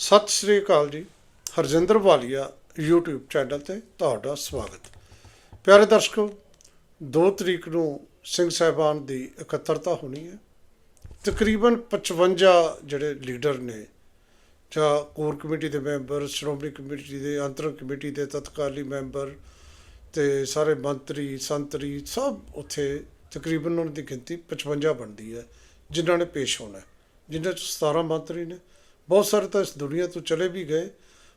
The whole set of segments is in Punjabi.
ਸਤਿ ਸ੍ਰੀ ਅਕਾਲ ਜੀ। ਹਰਜਿੰਦਰ ਵਾਲੀਆ YouTube ਚੈਨਲ ਤੇ ਤੁਹਾਡਾ ਸਵਾਗਤ। ਪਿਆਰੇ ਦਰਸ਼ਕੋ 2 ਤਰੀਕ ਨੂੰ ਸਿੰਘ ਸਾਹਿਬਾਨ ਦੀ ਇਕੱਤਰਤਾ ਹੋਣੀ ਹੈ। ਤਕਰੀਬਨ 55 ਜਿਹੜੇ ਲੀਡਰ ਨੇ, ਜਾਂ ਕੋਰ ਕਮੇਟੀ ਦੇ ਮੈਂਬਰ, ਸ਼੍ਰੋਮਣੀ ਕਮੇਟੀ ਦੇ ਅੰਤਰ ਕਮੇਟੀ ਦੇ, ਤਤਕਾਲੀ ਮੈਂਬਰ ਤੇ ਸਾਰੇ ਮੰਤਰੀ, ਸੰਤਰੀ ਸਭ ਉੱਥੇ ਤਕਰੀਬਨ ਉਹਨਾਂ ਦੀ ਗਿਣਤੀ 55 ਬਣਦੀ ਹੈ, ਜਿਨ੍ਹਾਂ ਨੇ ਪੇਸ਼ ਹੋਣਾ ਜਿਨ੍ਹਾਂ ਚ 17 ਮੰਤਰੀ ਨੇ ਬਹੁਤ ਸਾਰੇ ਤਾਂ ਇਸ ਦੁਨੀਆ ਤੋਂ ਚਲੇ ਵੀ ਗਏ।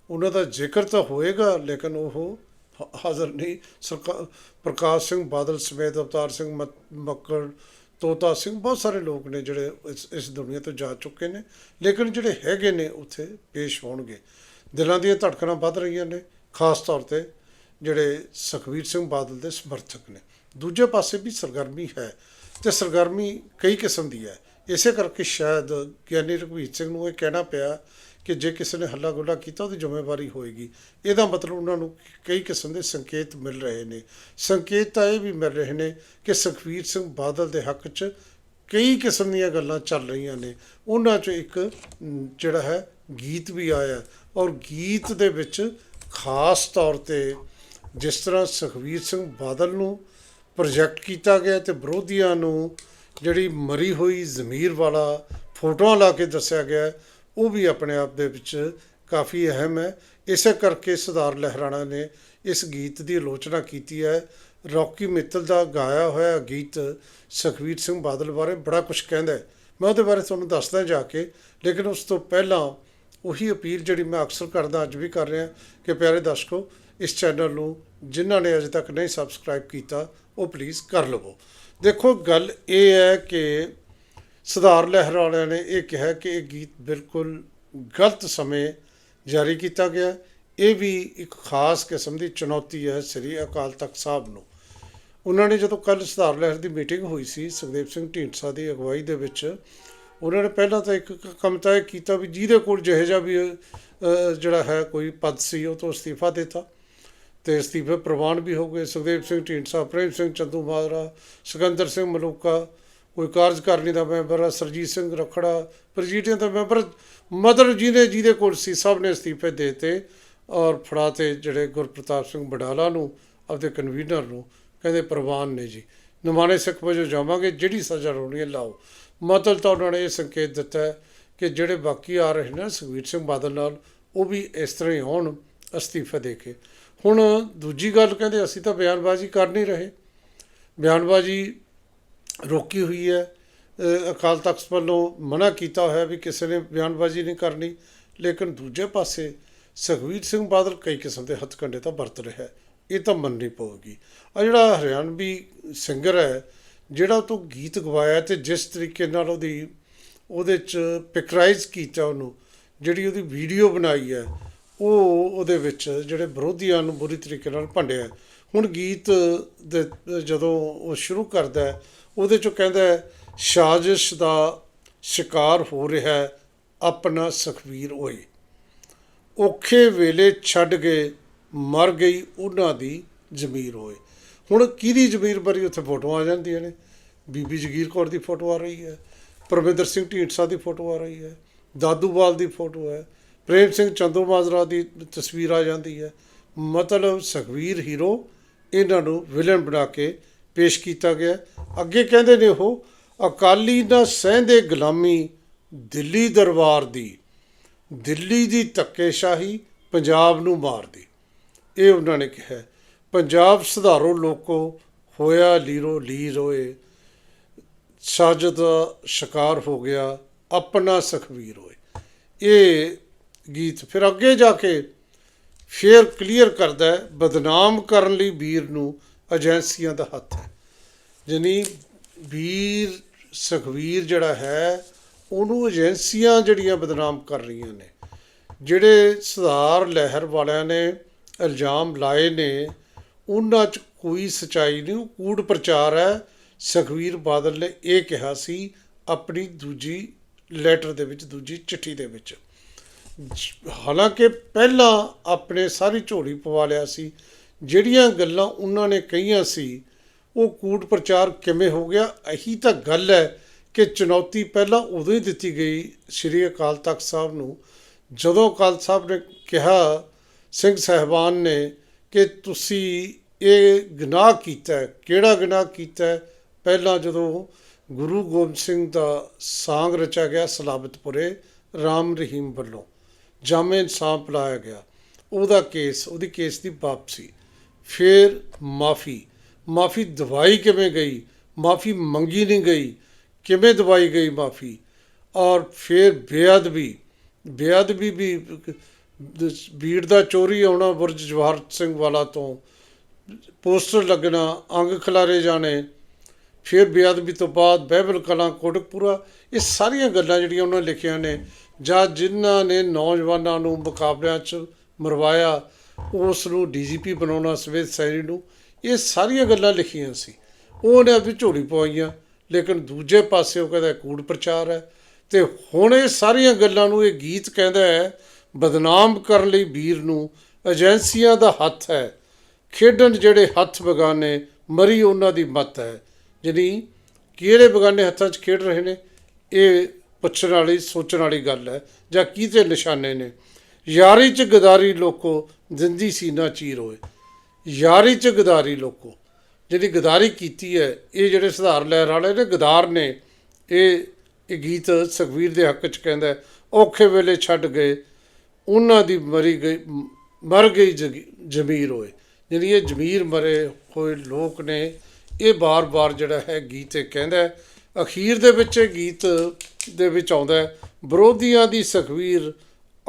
ਉਹਨਾਂ ਦਾ ਜ਼ਿਕਰ ਤਾਂ ਹੋਏਗਾ, ਲੇਕਿਨ ਉਹ ਹਾਜ਼ਰ ਨਹੀਂ। ਸਰਕਾਰ ਪ੍ਰਕਾਸ਼ ਸਿੰਘ ਬਾਦਲ ਸਮੇਤ ਅਵਤਾਰ ਸਿੰਘ ਮਤ- ਮੱਕੜ, ਤੋਤਾ ਸਿੰਘ, ਬਹੁਤ ਸਾਰੇ ਲੋਕ ਨੇ ਜਿਹੜੇ ਇਸ ਇਸ ਦੁਨੀਆ ਤੋਂ ਜਾ ਚੁੱਕੇ ਨੇ। ਲੇਕਿਨ ਜਿਹੜੇ ਹੈਗੇ ਨੇ, ਉੱਥੇ ਪੇਸ਼ ਹੋਣਗੇ। ਦਿਲਾਂ ਦੀਆਂ ਧੜਕਣਾਂ ਵੱਧ ਰਹੀਆਂ ਨੇ, ਖਾਸ ਤੌਰ ਤੇ ਜਿਹੜੇ ਸੁਖਬੀਰ ਸਿੰਘ ਬਾਦਲ ਦੇ ਸਮਰਥਕ ਨੇ। ਦੂਜੇ ਪਾਸੇ ਵੀ ਸਰਗਰਮੀ ਹੈ ਤੇ ਸਰਗਰਮੀ ਕਈ ਕਿਸਮ ਦੀ ਹੈ। ਇਸੇ ਕਰਕੇ ਸ਼ਾਇਦ ਗਿਆਨੀ ਰਘਵੀਰ ਸਿੰਘ ਨੂੰ ਇਹ ਕਹਿਣਾ ਪਿਆ ਕਿ ਜੇ ਕਿਸੇ ਨੇ ਹੱਲਾ ਗੁੱਲਾ ਕੀਤਾ, ਉਹਦੀ ਜ਼ਿੰਮੇਵਾਰੀ ਹੋਏਗੀ। ਇਹਦਾ ਮਤਲਬ ਉਹਨਾਂ ਨੂੰ ਕਈ ਕਿਸਮ ਦੇ ਸੰਕੇਤ ਮਿਲ ਰਹੇ ਨੇ। ਸੰਕੇਤ ਤਾਂ ਇਹ ਵੀ ਮਿਲ ਰਹੇ ਨੇ ਕਿ ਸੁਖਬੀਰ ਸਿੰਘ ਬਾਦਲ ਦੇ ਹੱਕ 'ਚ ਕਈ ਕਿਸਮ ਦੀਆਂ ਗੱਲਾਂ ਚੱਲ ਰਹੀਆਂ ਨੇ। ਉਹਨਾਂ 'ਚੋਂ ਇੱਕ ਜਿਹੜਾ ਹੈ, ਗੀਤ ਵੀ ਆਇਆ। ਔਰ ਗੀਤ ਦੇ ਵਿੱਚ ਖਾਸ ਤੌਰ ਤੇ ਜਿਸ ਤਰ੍ਹਾਂ ਸੁਖਬੀਰ ਸਿੰਘ ਬਾਦਲ ਨੂੰ ਪ੍ਰੋਜੈਕਟ ਕੀਤਾ ਗਿਆ ਤੇ ਵਿਰੋਧੀਆਂ ਨੂੰ ਜਿਹੜੀ ਮਰੀ ਹੋਈ ਜ਼ਮੀਰ ਵਾਲਾ ਫੋਟੋਆਂ ਲਾ ਕੇ ਦੱਸਿਆ ਗਿਆ ਉਹ ਵੀ ਆਪਣੇ ਆਪ ਦੇ ਵਿੱਚ ਕਾਫੀ ਅਹਿਮ ਹੈ। ਇਸੇ ਕਰਕੇ ਸਰਦਾਰ ਲਹਿਰਾਣਾ ਨੇ ਇਸ ਗੀਤ ਦੀ ਆਲੋਚਨਾ ਕੀਤੀ ਹੈ। ਰੌਕੀ ਮਿੱਤਲ ਦਾ ਗਾਇਆ ਹੋਇਆ ਗੀਤ ਸੁਖਬੀਰ ਸਿੰਘ ਬਾਦਲ ਬਾਰੇ ਬੜਾ ਕੁਝ ਕਹਿੰਦਾ ਹੈ। ਮੈਂ ਉਹਦੇ ਬਾਰੇ ਤੁਹਾਨੂੰ ਦੱਸਦਾ ਜਾ ਕੇ, ਲੇਕਿਨ ਉਸ ਤੋਂ ਪਹਿਲਾਂ ਉਹੀ ਅਪੀਲ ਜਿਹੜੀ ਮੈਂ ਅਕਸਰ ਕਰਦਾ, ਅੱਜ ਵੀ ਕਰ ਰਿਹਾ, ਕਿ ਪਿਆਰੇ ਦਰਸ਼ਕੋ, ਇਸ ਚੈਨਲ ਨੂੰ ਜਿਨ੍ਹਾਂ ਨੇ ਅਜੇ ਤੱਕ ਨਹੀਂ ਸਬਸਕ੍ਰਾਈਬ ਕੀਤਾ ਉਹ ਪਲੀਜ਼ ਕਰ ਲਵੋ। ਦੇਖੋ, ਗੱਲ ਇਹ ਹੈ ਕਿ ਸੁਧਾਰ ਲਹਿਰ ਵਾਲਿਆਂ ਨੇ ਇਹ ਕਿਹਾ ਕਿ ਇਹ ਗੀਤ ਬਿਲਕੁਲ ਗਲਤ ਸਮੇਂ ਜਾਰੀ ਕੀਤਾ ਗਿਆ। ਇਹ ਵੀ ਇੱਕ ਖਾਸ ਕਿਸਮ ਦੀ ਚੁਣੌਤੀ ਹੈ ਸ੍ਰੀ ਅਕਾਲ ਤਖਤ ਸਾਹਿਬ ਨੂੰ। ਉਹਨਾਂ ਨੇ ਜਦੋਂ ਕੱਲ ਸੁਧਾਰ ਲਹਿਰ ਦੀ ਮੀਟਿੰਗ ਹੋਈ ਸੀ, ਸੁਖਦੇਵ ਸਿੰਘ ਢੀਂਡਸਾ ਦੀ ਅਗਵਾਈ ਦੇ ਵਿੱਚ, ਉਹਨਾਂ ਨੇ ਪਹਿਲਾਂ ਤਾਂ ਇੱਕ ਕੰਮ ਤਾਂ ਇਹ ਕੀਤਾ ਵੀ ਜਿਹਦੇ ਕੋਲ ਜਿਹੋ ਜਿਹਾ ਵੀ ਜਿਹੜਾ ਹੈ ਕੋਈ ਪਦ ਸੀ, ਉਹ ਤੋਂ ਅਸਤੀਫਾ ਦਿੱਤਾ। ਤੇ ਅਸਤੀਫੇ ਪ੍ਰਵਾਨ ਵੀ ਹੋ ਗਏ। ਸੁਖਦੇਵ ਸਿੰਘ ਢੀਂਡਸਾ, ਪ੍ਰੇਮ ਸਿੰਘ ਚੰਦੂ ਮਾਜਰਾ, ਸਿਕੰਦਰ ਸਿੰਘ ਮਲੂਕਾ, ਕੋਈ ਕਾਰਜਕਾਰਨੀ ਦਾ ਮੈਂਬਰ ਆ, ਸਰਜੀਤ ਸਿੰਘ ਰਖੜਾ ਪ੍ਰੈਜ਼ੀਡੈਂਟ ਦਾ ਮੈਂਬਰ, ਮਦਰ ਜਿਹਦੇ ਜਿਹਦੇ ਕੋਲ ਸੀ, ਸਭ ਨੇ ਅਸਤੀਫੇ ਦੇ ਦਿੱਤੇ ਔਰ ਫੜਾਤੇ ਜਿਹੜੇ ਗੁਰਪ੍ਰਤਾਪ ਸਿੰਘ ਬਡਾਲਾ ਨੂੰ, ਆਪਦੇ ਕਨਵੀਨਰ ਨੂੰ, ਕਹਿੰਦੇ ਪ੍ਰਵਾਨ ਨੇ ਜੀ। ਨਮਾਣੇ ਸਿੱਖ ਵਜੋਂ ਜਾਵਾਂਗੇ, ਜਿਹੜੀ ਸਜ਼ਾ ਹੋਣੀ ਹੈ ਲਾਓ। ਮਤਲਬ ਤਾਂ ਉਹਨਾਂ ਨੇ ਇਹ ਸੰਕੇਤ ਦਿੱਤਾ ਕਿ ਜਿਹੜੇ ਬਾਕੀ ਆ ਰਹੇ ਨੇ ਸੁਖਬੀਰ ਸਿੰਘ ਬਾਦਲ ਨਾਲ, ਉਹ ਵੀ ਇਸ ਤਰ੍ਹਾਂ ਹੀ ਹੋਣ ਅਸਤੀਫਾ ਦੇ ਕੇ। ਹੁਣ ਦੂਜੀ ਗੱਲ ਕਹਿੰਦੇ ਅਸੀਂ ਤਾਂ ਬਿਆਨਬਾਜ਼ੀ ਕਰ ਨਹੀਂ ਰਹੇ। ਬਿਆਨਬਾਜ਼ੀ ਰੋਕੀ ਹੋਈ ਹੈ। ਅਕਾਲ ਤਖਤ ਵੱਲੋਂ ਮਨਾ ਕੀਤਾ ਹੋਇਆ ਵੀ ਕਿਸੇ ਨੇ ਬਿਆਨਬਾਜ਼ੀ ਨਹੀਂ ਕਰਨੀ, ਲੇਕਿਨ ਦੂਜੇ ਪਾਸੇ ਸੁਖਬੀਰ ਸਿੰਘ ਬਾਦਲ ਕਈ ਕਿਸਮ ਦੇ ਹੱਥਕੰਡੇ ਤਾਂ ਵਰਤ ਰਿਹਾ ਇਹ ਤਾਂ ਮੰਨਣੀ ਪਊਗੀ। ਆ ਜਿਹੜਾ ਹਰਿਆਣਵੀ ਸਿੰਗਰ ਹੈ, ਜਿਹੜਾ ਉਹ ਤੋਂ ਗੀਤ ਗਵਾਇਆ ਤੇ ਜਿਸ ਤਰੀਕੇ ਨਾਲ ਉਹਦੀ ਉਹਦੇ ਚ ਪਿਕਰਾਈਜ਼ ਕੀਤਾ ਉਹਨੂੰ, ਜਿਹੜੀ ਉਹਦੀ ਵੀਡੀਓ ਬਣਾਈ ਹੈ ਉਹ ਉਹਦੇ ਵਿੱਚ ਜਿਹੜੇ ਵਿਰੋਧੀਆਂ ਨੂੰ ਬੁਰੀ ਤਰੀਕੇ ਨਾਲ ਭੰਡਿਆ ਹੁਣ ਗੀਤ ਦੇ ਜਦੋਂ ਉਹ ਸ਼ੁਰੂ ਕਰਦਾ ਹੈ ਉਹਦੇ ਚੋਂ ਕਹਿੰਦਾ ਹੈ, ਸਾਜ਼ਿਸ਼ ਦਾ ਸ਼ਿਕਾਰ ਹੋ ਰਿਹਾ ਹੈ ਆਪਣਾ ਸੁਖਬੀਰ ਓਏ। ਔਖੇ ਵੇਲੇ ਛੱਡ ਗਏ ਮਰ ਗਈ ਉਹਨਾਂ ਦੀ ਜ਼ਮੀਰ ਹੋਏ ਹੁਣ ਕਿਹਦੀ ਜ਼ਮੀਰ ਬਰੀ ਉੱਥੇ ਫੋਟੋਆਂ ਆ ਜਾਂਦੀਆਂ ਨੇ? ਬੀਬੀ ਜਗੀਰ ਕੌਰ ਦੀ ਫੋਟੋ ਆ ਰਹੀ ਹੈ ਪਰਮਿੰਦਰ ਸਿੰਘ ਢੀਂਡਸਾ ਦੀ ਫੋਟੋ ਆ ਰਹੀ ਹੈ ਦਾਦੂਵਾਲ ਦੀ ਫੋਟੋ ਹੈ ਪ੍ਰੇਮ ਸਿੰਘ ਚੰਦੂਮਾਜਰਾ ਦੀ ਤਸਵੀਰ ਆ ਜਾਂਦੀ ਹੈ। ਮਤਲਬ ਸੁਖਬੀਰ ਹੀਰੋ ਇਹਨਾਂ ਨੂੰ ਵਿਲਨ ਬਣਾ ਕੇ ਪੇਸ਼ ਕੀਤਾ ਗਿਆ। ਅੱਗੇ ਕਹਿੰਦੇ ਨੇ ਉਹ, ਅਕਾਲੀ ਨਾ ਸਹਿੰਦੇ ਗੁਲਾਮੀ ਦਿੱਲੀ ਦਰਬਾਰ ਦੀ, ਦਿੱਲੀ ਦੀ ਧੱਕੇਸ਼ਾਹੀ ਪੰਜਾਬ ਨੂੰ ਮਾਰਦੀ ਇਹ ਉਹਨਾਂ ਨੇ ਕਿਹਾ ਪੰਜਾਬ ਸੁਧਾਰੋ ਲੋਕੋ ਹੋਇਆ ਲੀਰੋ, ਲੀਰ ਹੋਏ ਸਾਜਦ ਸ਼ਿਕਾਰ ਹੋ ਗਿਆ ਆਪਣਾ ਸੁਖਬੀਰ ਹੋਏ ਇਹ ਗੀਤ। ਫਿਰ ਅੱਗੇ ਜਾ ਕੇ ਫੇਰ ਕਲੀਅਰ ਕਰਦਾ ਹੈ, ਬਦਨਾਮ ਕਰਨ ਲਈ ਵੀਰ ਨੂੰ ਏਜੰਸੀਆਂ ਦਾ ਹੱਥ ਹੈ। ਜਾਣੀ ਵੀਰ ਸੁਖਵੀਰ ਜਿਹੜਾ ਹੈ, ਉਹਨੂੰ ਏਜੰਸੀਆਂ ਜਿਹੜੀਆਂ ਬਦਨਾਮ ਕਰ ਰਹੀਆਂ ਨੇ, ਜਿਹੜੇ ਸੁਧਾਰ ਲਹਿਰ ਵਾਲਿਆਂ ਨੇ ਇਲਜ਼ਾਮ ਲਾਏ ਨੇ, ਉਹਨਾਂ 'ਚ ਕੋਈ ਸਚਾਈ ਨਹੀਂ, ਉਹ ਕੂੜ ਪ੍ਰਚਾਰ ਹੈ। ਸੁਖਵੀਰ ਬਾਦਲ ਨੇ ਇਹ ਕਿਹਾ ਸੀ, ਆਪਣੀ ਦੂਜੀ ਲੈਟਰ ਦੇ ਵਿੱਚ, ਦੂਜੀ ਚਿੱਠੀ ਦੇ ਵਿੱਚ। ਹਾਲਾਂਕਿ ਪਹਿਲਾਂ ਆਪਣੇ ਸਾਰੀ ਝੋਲੀ ਪਵਾ ਲਿਆ ਸੀ, ਜਿਹੜੀਆਂ ਗੱਲਾਂ ਉਹਨਾਂ ਨੇ ਕਹੀਆਂ ਸੀ, ਉਹ ਕੂਟ ਪ੍ਰਚਾਰ ਕਿਵੇਂ ਹੋ ਗਿਆ? ਇਹੀ ਤਾਂ ਗੱਲ ਹੈ ਕਿ ਚੁਣੌਤੀ ਪਹਿਲਾਂ ਉਦੋਂ ਹੀ ਦਿੱਤੀ ਗਈ ਸ੍ਰੀ ਅਕਾਲ ਤਖਤ ਸਾਹਿਬ ਨੂੰ, ਜਦੋਂ ਅਕਾਲ ਸਾਹਿਬ ਨੇ ਕਿਹਾ, ਸਿੰਘ ਸਾਹਿਬਾਨ ਨੇ, ਕਿ ਤੁਸੀਂ ਇਹ ਗੁਨਾਹ ਕੀਤਾ ਕਿਹੜਾ ਗੁਨਾਹ ਕੀਤਾ ਪਹਿਲਾਂ ਜਦੋਂ ਗੁਰੂ ਗੋਬਿੰਦ ਸਿੰਘ ਦਾ ਸਾਂਗ ਰਚਿਆ ਗਿਆ ਸਲਾਬਤਪੁਰੇ, ਰਾਮ ਰਹੀਮ ਵੱਲੋਂ। ਜਾਮੇ ਇਨਸਾਫ ਲਾਇਆ ਗਿਆ। ਉਹਦਾ ਕੇਸ, ਉਹਦੀ ਕੇਸ ਦੀ ਵਾਪਸੀ। ਫਿਰ ਮਾਫੀ। ਮਾਫੀ ਦਵਾਈ ਕਿਵੇਂ ਗਈ? ਮਾਫੀ ਮੰਗੀ ਨਹੀਂ ਗਈ। ਕਿਵੇਂ ਦਵਾਈ ਗਈ ਮਾਫੀ? ਔਰ ਫਿਰ ਬੇਅਦਬੀ। ਬੇਅਦਬੀ ਵੀ ਬੀੜ ਦਾ ਚੋਰੀ ਆਉਣਾ ਬੁਰਜ ਜਵਾਹਰ ਸਿੰਘ ਵਾਲਾ ਤੋਂ। ਪੋਸਟਰ ਲੱਗਣਾ, ਅੰਗ ਖਿਲਾਰੇ ਜਾਣੇ। ਫਿਰ ਬੇਅਦਬੀ ਤੋਂ ਬਾਅਦ ਬਹਿਬਲ ਕਲਾਂ, ਕੋਟਕਪੂਰਾ। ਇਹ ਸਾਰੀਆਂ ਗੱਲਾਂ ਜਿਹੜੀਆਂ ਉਹਨਾਂ ਲਿਖੀਆਂ ਨੇ। ਜਾਂ ਜਿਨ੍ਹਾਂ ਨੇ ਨੌਜਵਾਨਾਂ ਨੂੰ ਮੁਕਾਬਲਿਆਂ 'ਚ ਮਰਵਾਇਆ ਉਸ ਨੂੰ ਡੀਜੀਪੀ ਬਣਾਉਣਾ ਸਵੇਤ ਸੈਣੀ ਨੂੰ ਇਹ ਸਾਰੀਆਂ ਗੱਲਾਂ ਲਿਖੀਆਂ ਸੀ। ਉਹਨੇ ਆਪਣੀ ਝੋਲੀ ਪਵਾਈਆਂ, ਲੇਕਿਨ ਦੂਜੇ ਪਾਸੇ ਉਹ ਕਹਿੰਦਾ ਕੂੜ ਪ੍ਰਚਾਰ ਹੈ। ਤੇ ਹੁਣ ਇਹ ਸਾਰੀਆਂ ਗੱਲਾਂ ਨੂੰ ਇਹ ਗੀਤ ਕਹਿੰਦਾ ਹੈ, ਬਦਨਾਮ ਕਰਨ ਲਈ ਵੀਰ ਨੂੰ ਏਜੰਸੀਆਂ ਦਾ ਹੱਥ ਹੈ। ਖੇਡਣ ਜਿਹੜੇ ਹੱਥ ਬਗਾਨੇ, ਮਰੀ ਉਹਨਾਂ ਦੀ ਮੱਤ ਹੈ। ਜਿਹੜੀ ਕਿਹੜੇ ਬਗਾਨੇ ਹੱਥਾਂ 'ਚ ਖੇਡ ਰਹੇ ਨੇ? ਇਹ ਪੁੱਛਣ ਵਾਲੀ, ਸੋਚਣ ਵਾਲੀ ਗੱਲ ਹੈ। ਜਾਂ ਕਿਹਦੇ ਨਿਸ਼ਾਨੇ ਨੇ? ਯਾਰੀ 'ਚ ਗਦਾਰੀ ਲੋਕੋ, ਜ਼ਿੰਦੀ ਸੀਨਾ ਚੀਰ ਹੋਏ। ਯਾਰੀ 'ਚ ਗਦਾਰੀ ਲੋਕੋ। ਜਿਹੜੀ ਗਦਾਰੀ ਕੀਤੀ ਹੈ, ਇਹ ਜਿਹੜੇ ਸੁਧਾਰ ਲਹਿਰ ਵਾਲੇ ਨੇ, ਗਦਾਰ ਨੇ, ਇਹ ਇਹ ਗੀਤ ਸੁਖਵੀਰ ਦੇ ਹੱਕ 'ਚ ਕਹਿੰਦਾ ਔਖੇ ਵੇਲੇ ਛੱਡ ਗਏ, ਉਹਨਾਂ ਦੀ ਮਰੀ ਗਈ, ਮਰ ਗਈ ਜਗੀ- ਜ਼ਮੀਰ ਹੋਏ। ਜਿਹੜੀ ਇਹ ਜ਼ਮੀਰ ਮਰੇ ਹੋਏ ਲੋਕ ਨੇ, ਇਹ ਬਾਰ-ਬਾਰ ਜਿਹੜਾ ਹੈ, ਗੀਤ ਇਹ ਕਹਿੰਦਾ ਅਖੀਰ ਦੇ ਵਿੱਚ ਇਹ ਗੀਤ ਦੇ ਵਿੱਚ ਆਉਂਦਾ ਹੈ, ਵਿਰੋਧੀਆਂ ਦੀ ਸੁਖਵੀਰ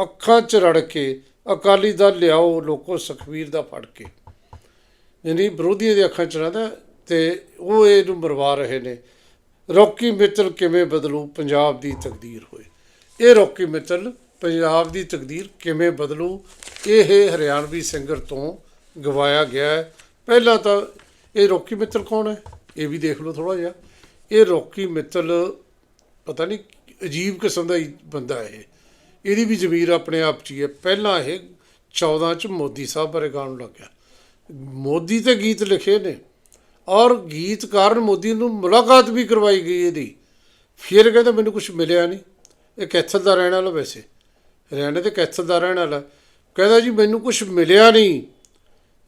ਅੱਖਾਂ 'ਚ ਰੜ ਕੇ ਅਕਾਲੀ ਦਲ ਲਿਆਓ ਲੋਕੋ ਸੁਖਵੀਰ ਦਾ ਫੜ ਕੇ। ਯਾਨੀ ਵਿਰੋਧੀਆਂ ਦੇ ਅੱਖਾਂ 'ਚ ਰਹਿੰਦਾ ਤੇ ਉਹ ਇਹਨੂੰ ਮਰਵਾ ਰਹੇ ਨੇ। ਰੌਕੀ ਮਿੱਤਲ ਕਿਵੇਂ ਬਦਲੂ ਪੰਜਾਬ ਦੀ ਤਕਦੀਰ ਹੋਏ? ਇਹ ਰੌਕੀ ਮਿੱਤਲ ਪੰਜਾਬ ਦੀ ਤਕਦੀਰ ਕਿਵੇਂ ਬਦਲੂ? ਇਹ ਹਰਿਆਣਵੀ ਸਿੰਗਰ ਤੋਂ ਗਵਾਇਆ ਗਿਆ ਹੈ। ਪਹਿਲਾਂ ਤਾਂ ਇਹ ਰੌਕੀ ਮਿੱਤਲ ਕੌਣ ਹੈ? ਇਹ ਵੀ ਦੇਖ ਲਓ ਥੋੜਾ ਜਿਹਾ। ਇਹ ਰੌਕੀ ਮਿੱਤਲ ਪਤਾ ਨਹੀਂ ਅਜੀਬ ਕਿਸਮ ਦਾ ਹੀ ਬੰਦਾ ਇਹ। ਇਹਦੀ ਵੀ ਜ਼ਮੀਰ ਆਪਣੇ ਆਪ 'ਚ ਹੀ ਹੈ। ਪਹਿਲਾਂ ਇਹ 14 ਚ ਮੋਦੀ ਸਾਹਿਬ ਬਾਰੇ ਗਾਉਣ ਲੱਗਿਆ ਮੋਦੀ ਤੇ ਗੀਤ ਲਿਖੇ ਨੇ ਔਰ ਗੀਤਕਾਰ ਮੋਦੀ ਨੂੰ ਮੁਲਾਕਾਤ ਵੀ ਕਰਵਾਈ ਗਈ ਇਹਦੀ। ਫਿਰ ਕਹਿੰਦਾ ਮੈਨੂੰ ਕੁਝ ਮਿਲਿਆ ਨਹੀਂ। ਇਹ ਕੈਥਲ ਦਾ ਰਹਿਣ ਵਾਲਾ ਵੈਸੇ। ਹਰਿਆਣੇ ਤੇ ਕੈਥਲ ਦਾ ਰਹਿਣ ਵਾਲਾ। ਕਹਿੰਦਾ ਜੀ ਮੈਨੂੰ ਕੁਝ ਮਿਲਿਆ ਨਹੀਂ।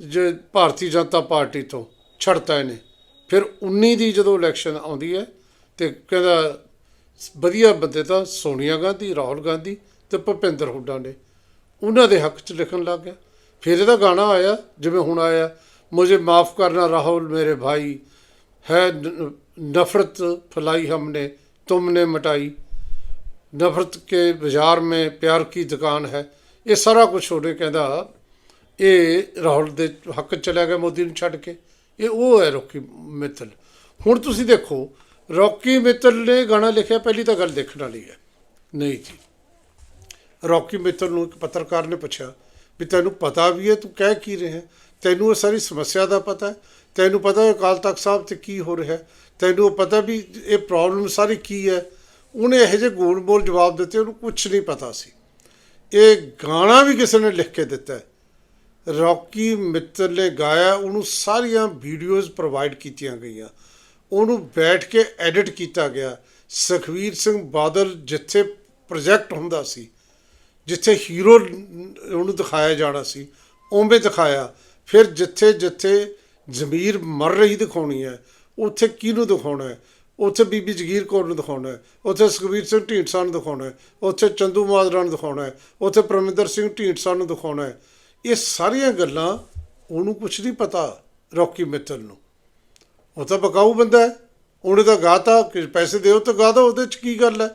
ਜੇ ਭਾਰਤੀ ਜਨਤਾ ਪਾਰਟੀ ਤੋਂ ਛੱਡਤਾ ਇਹਨੇ। ਫਿਰ 19 ਦੀ ਜਦੋਂ ਇਲੈਕਸ਼ਨ ਆਉਂਦੀ ਹੈ ਤੇ ਕਹਿੰਦਾ ਵਧੀਆ ਬੰਦੇ ਤਾਂ ਸੋਨੀਆ ਗਾਂਧੀ, ਰਾਹੁਲ ਗਾਂਧੀ ਤੇ ਭੁਪਿੰਦਰ ਹੁੱਡਾ ਨੇ। ਉਹਨਾਂ ਦੇ ਹੱਕ 'ਚ ਲਿਖਣ ਲੱਗ ਗਿਆ। ਫਿਰ ਇਹਦਾ ਗਾਣਾ ਆਇਆ, ਜਿਵੇਂ ਹੁਣ ਆਇਆ, ਮੁਝੇ ਮਾਫ ਕਰਨਾ ਰਾਹੁਲ ਮੇਰੇ ਭਾਈ, ਹੈ ਨਫ਼ਰਤ ਫਲਾਈ ਹਮਨੇ, ਤੁਮਨੇ ਮਟਾਈ। ਨਫ਼ਰਤ ਕੇ ਬਾਜ਼ਾਰ ਮੇ ਪਿਆਰ ਕੀ ਦੁਕਾਨ ਹੈ। ਇਹ ਸਾਰਾ ਕੁਝ ਉਹਨੇ ਕਹਿੰਦਾ, ਇਹ ਰਾਹੁਲ ਦੇ ਹੱਕ 'ਚ ਚਲਾ ਗਿਆ ਮੋਦੀ ਨੂੰ ਛੱਡ ਕੇ। ਇਹ ਉਹ ਹੈ ਰੌਕੀ ਮਿੱਤਲ। ਹੁਣ ਤੁਸੀਂ ਦੇਖੋ, ਰੌਕੀ ਮਿੱਤਲ ਨੇ ਗਾਣਾ ਲਿਖਿਆ, ਪਹਿਲੀ ਤਾਂ ਗੱਲ ਦੇਖਣ ਵਾਲੀ ਹੈ। ਨਹੀਂ ਜੀ। ਰੌਕੀ ਮਿੱਤਲ ਨੂੰ ਇੱਕ ਪੱਤਰਕਾਰ ਨੇ ਪੁੱਛਿਆ ਵੀ ਤੈਨੂੰ ਪਤਾ ਵੀ ਹੈ, ਤੂੰ ਕਹਿ ਕੀ ਰਿਹਾ? ਤੈਨੂੰ ਇਹ ਸਾਰੀ ਸਮੱਸਿਆ ਦਾ ਪਤਾ ਹੈ? ਤੈਨੂੰ ਪਤਾ ਹੈ ਅਕਾਲ ਤਖਤ ਸਾਹਿਬ ਤੇ ਕੀ ਹੋ ਰਿਹਾ ਹੈ? ਤੈਨੂੰ ਪਤਾ ਵੀ ਇਹ ਪ੍ਰੋਬਲਮ ਸਾਰੀ ਕੀ ਹੈ? ਉਹਨੇ ਇਹੋ ਜਿਹੇ ਗੋਲ ਬੋਲ ਜਵਾਬ ਦਿੱਤੇ, ਉਹਨੂੰ ਕੁਝ ਨਹੀਂ ਪਤਾ ਸੀ। ਇਹ ਗਾਣਾ ਵੀ ਕਿਸੇ ਨੇ ਲਿਖ ਕੇ ਦਿੱਤਾ ਰੌਕੀ ਮਿੱਤਲ ਨੇ ਗਾਇਆ, ਉਹਨੂੰ ਸਾਰੀਆਂ ਵੀਡੀਓਜ਼ ਪ੍ਰੋਵਾਈਡ ਕੀਤੀਆਂ ਗਈਆਂ। ਉਹਨੂੰ ਬੈਠ ਕੇ ਐਡਿਟ ਕੀਤਾ ਗਿਆ। ਸੁਖਵੀਰ ਸਿੰਘ ਬਾਦਲ ਜਿੱਥੇ ਪ੍ਰੋਜੈਕਟ ਹੁੰਦਾ ਸੀ, ਜਿੱਥੇ ਹੀਰੋ ਉਹਨੂੰ ਦਿਖਾਇਆ ਜਾਣਾ ਸੀ, ਉਵੇਂ ਦਿਖਾਇਆ। ਫਿਰ ਜਿੱਥੇ ਜਿੱਥੇ ਜ਼ਮੀਰ ਮਰ ਰਹੀ ਦਿਖਾਉਣੀ ਹੈ, ਉੱਥੇ ਕਿਹਨੂੰ ਦਿਖਾਉਣਾ ਹੈ? ਉੱਥੇ ਬੀਬੀ ਜਗੀਰ ਕੌਰ ਨੂੰ ਦਿਖਾਉਣਾ ਹੈ, ਉੱਥੇ ਸੁਖਵੀਰ ਸਿੰਘ ਢੀਂਡਸਾ ਨੂੰ ਦਿਖਾਉਣਾ ਹੈ, ਉੱਥੇ ਚੰਦੂ ਮਾਜਰਾ ਨੂੰ ਦਿਖਾਉਣਾ ਹੈ, ਉੱਥੇ ਪਰਮਿੰਦਰ ਸਿੰਘ ਢੀਂਡਸਾ ਨੂੰ ਦਿਖਾਉਣਾ ਹੈ। ਇਹ ਸਾਰੀਆਂ ਗੱਲਾਂ ਉਹਨੂੰ ਕੁਝ ਨਹੀਂ ਪਤਾ ਰੌਕੀ ਮਿੱਤਲ ਨੂੰ। ਉਹ ਤਾਂ ਬਕਾਊ ਬੰਦਾ ਹੈ। ਉਹਨੇ ਤਾਂ ਗਾਤਾ ਕਿ ਪੈਸੇ ਦਿਓ ਤਾਂ ਗਾਦਾ ਉਹਦੇ ਚ ਕੀ ਗੱਲ ਹੈ?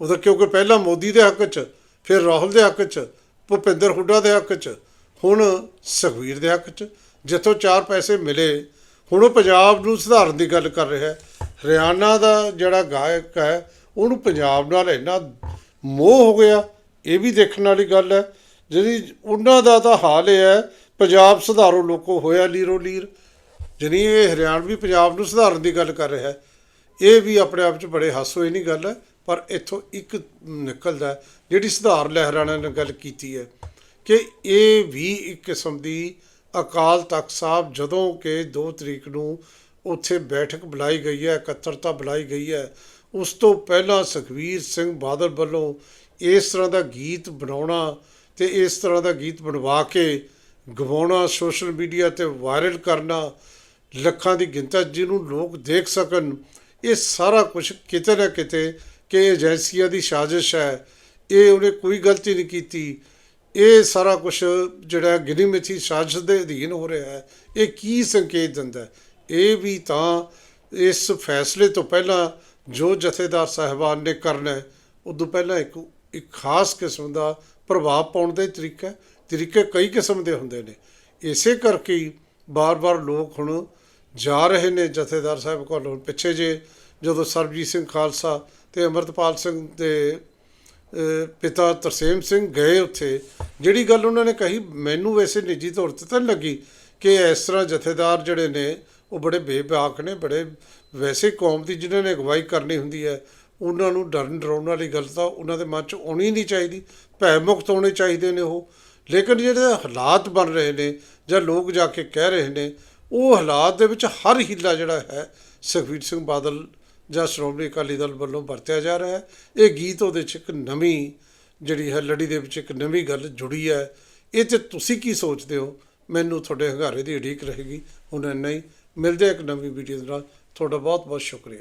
ਉਹ ਤਾਂ ਕਿਉਂਕਿ ਪਹਿਲਾਂ ਮੋਦੀ ਦੇ ਹੱਕ 'ਚ, ਫਿਰ ਰਾਹੁਲ ਦੇ ਹੱਕ 'ਚ, ਭੁਪਿੰਦਰ ਹੁੱਡਾ ਦੇ ਹੱਕ 'ਚ, ਹੁਣ ਸੁਖਵੀਰ ਦੇ ਹੱਕ 'ਚ, ਜਿੱਥੋਂ ਚਾਰ ਪੈਸੇ ਮਿਲੇ, ਹੁਣ ਉਹ ਪੰਜਾਬ ਨੂੰ ਸੁਧਾਰਨ ਦੀ ਗੱਲ ਕਰ ਰਿਹਾ ਹੈ। ਹਰਿਆਣਾ ਦਾ ਜਿਹੜਾ ਗਾਇਕ ਹੈ, ਉਹਨੂੰ ਪੰਜਾਬ ਨਾਲ ਇੰਨਾ ਮੋਹ ਹੋ ਗਿਆ, ਇਹ ਵੀ ਦੇਖਣ ਵਾਲੀ ਗੱਲ ਹੈ। ਜਿਹੜੀ ਉਹਨਾਂ ਦਾ ਤਾਂ ਹਾਲ ਇਹ ਹੈ, ਪੰਜਾਬ ਸੁਧਾਰੋ ਲੋਕੋ ਹੋਇਆ ਲੀਰੋ ਲੀਰ। ਜਾਣੀ ਇਹ ਹਰਿਆਣਵੀ ਪੰਜਾਬ ਨੂੰ ਸੁਧਾਰਨ ਦੀ ਗੱਲ ਕਰ ਰਿਹਾ ਹੈ। ਇਹ ਵੀ ਆਪਣੇ ਆਪ 'ਚ ਬੜੇ ਹਾਸੋਈ ਨਹੀਂ ਗੱਲ ਹੈ, ਪਰ ਇੱਥੋਂ ਇੱਕ ਨਿਕਲਦਾ ਜਿਹੜੀ ਸੁਧਾਰ ਲਹਿਰਾਣਾ ਨੇ ਗੱਲ ਕੀਤੀ ਹੈ, ਕਿ ਇਹ ਵੀ ਇੱਕ ਕਿਸਮ ਦੀ ਅਕਾਲ ਤਖਤ ਸਾਹਿਬ ਜਦੋਂ ਕਿ 2 ਤਰੀਕ ਨੂੰ ਉੱਥੇ ਬੈਠਕ ਬੁਲਾਈ ਗਈ ਹੈ, ਇਕੱਤਰਤਾ ਬੁਲਾਈ ਗਈ ਹੈ, ਉਸ ਤੋਂ ਪਹਿਲਾਂ ਸੁਖਵੀਰ ਸਿੰਘ ਬਾਦਲ ਵੱਲੋਂ ਇਸ ਤਰ੍ਹਾਂ ਦਾ ਗੀਤ ਬਣਾਉਣਾ ਤੇ ਇਸ ਤਰ੍ਹਾਂ ਦਾ ਗੀਤ ਬਣਵਾ ਕੇ ਗਵਾਉਣਾ, ਸੋਸ਼ਲ ਮੀਡੀਆ ਤੇ ਵਾਇਰਲ ਕਰਨਾ, ਲੱਖਾਂ ਦੀ ਗਿਣਤੀ ਜਿਹਨੂੰ ਲੋਕ ਦੇਖ ਸਕਣ, ਇਹ ਸਾਰਾ ਕੁਝ ਕਿਤੇ ਨਾ ਕਿਤੇ ਕਿ ਏਜੰਸੀਆਂ ਦੀ ਸਾਜ਼ਿਸ਼ ਹੈ। ਇਹ ਉਹਨੇ ਕੋਈ ਗਲਤੀ ਨਹੀਂ ਕੀਤੀ। ਇਹ ਸਾਰਾ ਕੁਝ ਜਿਹੜਾ ਗਿਨੀ ਮਿਥੀ ਸਾਜ਼ਿਸ਼ ਦੇ ਅਧੀਨ ਹੋ ਰਿਹਾ ਹੈ। ਇਹ ਕੀ ਸੰਕੇਤ ਦਿੰਦਾ ਇਹ ਵੀ ਤਾਂ ਇਸ ਫੈਸਲੇ ਤੋਂ ਪਹਿਲਾਂ ਜੋ ਜਥੇਦਾਰ ਸਾਹਿਬਾਨ ਨੇ ਕਰਨਾ ਹੈ, ਉਦੋਂ ਪਹਿਲਾਂ ਇੱਕ ਇੱਕ ਖਾਸ ਕਿਸਮ ਦਾ ਪ੍ਰਭਾਵ ਪਾਉਣ ਦਾ ਹੀ ਤਰੀਕਾ, ਤਰੀਕੇ ਕਈ ਕਿਸਮ ਦੇ ਹੁੰਦੇ ਨੇ। ਇਸੇ ਕਰਕੇ ਹੀ ਬਾਰ-ਬਾਰ ਲੋਕ ਹੁਣ ਜਾ ਰਹੇ ਨੇ ਜਥੇਦਾਰ ਸਾਹਿਬ ਕੋਲ। ਪਿੱਛੇ ਜੇ ਜਦੋਂ ਸਰਬਜੀਤ ਸਿੰਘ ਖਾਲਸਾ ਤੇ ਅਮਰਤਪਾਲ ਸਿੰਘ ਦੇ ਪਿਤਾ ਤਰਸੇਮ ਸਿੰਘ ਗਏ ਉੱਥੇ, ਜਿਹੜੀ ਗੱਲ ਉਹਨਾਂ ਨੇ ਕਹੀ, ਮੈਨੂੰ ਵੈਸੇ ਨਿੱਜੀ ਤੌਰ ਤੇ ਤਾਂ ਨਹੀਂ ਲੱਗੀ ਕਿ ਇਸ ਤਰ੍ਹਾਂ ਜਥੇਦਾਰ ਜਿਹੜੇ ਨੇ, ਉਹ ਬੜੇ ਬੇਬਾਕ ਨੇ, ਬੜੇ ਵੈਸੇ ਕੌਮ ਦੀ ਜਿਨ੍ਹਾਂ ਨੇ ਅਗਵਾਈ ਕਰਨੀ ਹੁੰਦੀ ਹੈ, ਉਹਨਾਂ ਨੂੰ ਡਰਨ ਡਰਾਉਣ ਵਾਲੀ ਗੱਲ ਤਾਂ ਉਹਨਾਂ ਦੇ ਮਨ 'ਚ ਆਉਣੀ ਨਹੀਂ ਚਾਹੀਦੀ। ਭੈ ਮੁਕਤ ਹੋਣੇ ਚਾਹੀਦੇ ਨੇ ਉਹ। ਲੇਕਿਨ ਜਿਹੜੇ ਹਾਲਾਤ ਬਣ ਰਹੇ ਨੇ ਜਾਂ ਲੋਕ ਜਾ ਕੇ ਕਹਿ ਰਹੇ ਨੇ, ਉਹ ਹਾਲਾਤ ਦੇ ਵਿੱਚ ਹਰ ਹੀਲਾ ਜਿਹੜਾ ਹੈ, ਸੁਖਬੀਰ ਸਿੰਘ ਬਾਦਲ ਜਾਂ ਸ਼੍ਰੋਮਣੀ ਅਕਾਲੀ ਦਲ ਵੱਲੋਂ ਵਰਤਿਆ ਜਾ ਰਿਹਾ ਹੈ। ਇਹ ਗੀਤ ਉਹਦੇ 'ਚ ਇੱਕ ਨਵੀਂ ਜਿਹੜੀ ਹੈ, ਲੜੀ ਦੇ ਵਿੱਚ ਇੱਕ ਨਵੀਂ ਗੱਲ ਜੁੜੀ ਹੈ। ਇਹ 'ਤੇ ਤੁਸੀਂ ਕੀ ਸੋਚਦੇ ਹੋ? ਮੈਨੂੰ ਤੁਹਾਡੇ ਹੰਗਾਰੇ ਦੀ ਉਡੀਕ ਰਹੇਗੀ। ਹੁਣ ਇੰਨਾ ਹੀ। ਮਿਲਦੇ ਇੱਕ ਨਵੀਂ ਵੀਡੀਓ ਦੇ ਨਾਲ। ਤੁਹਾਡਾ ਬਹੁਤ ਬਹੁਤ ਸ਼ੁਕਰੀਆ।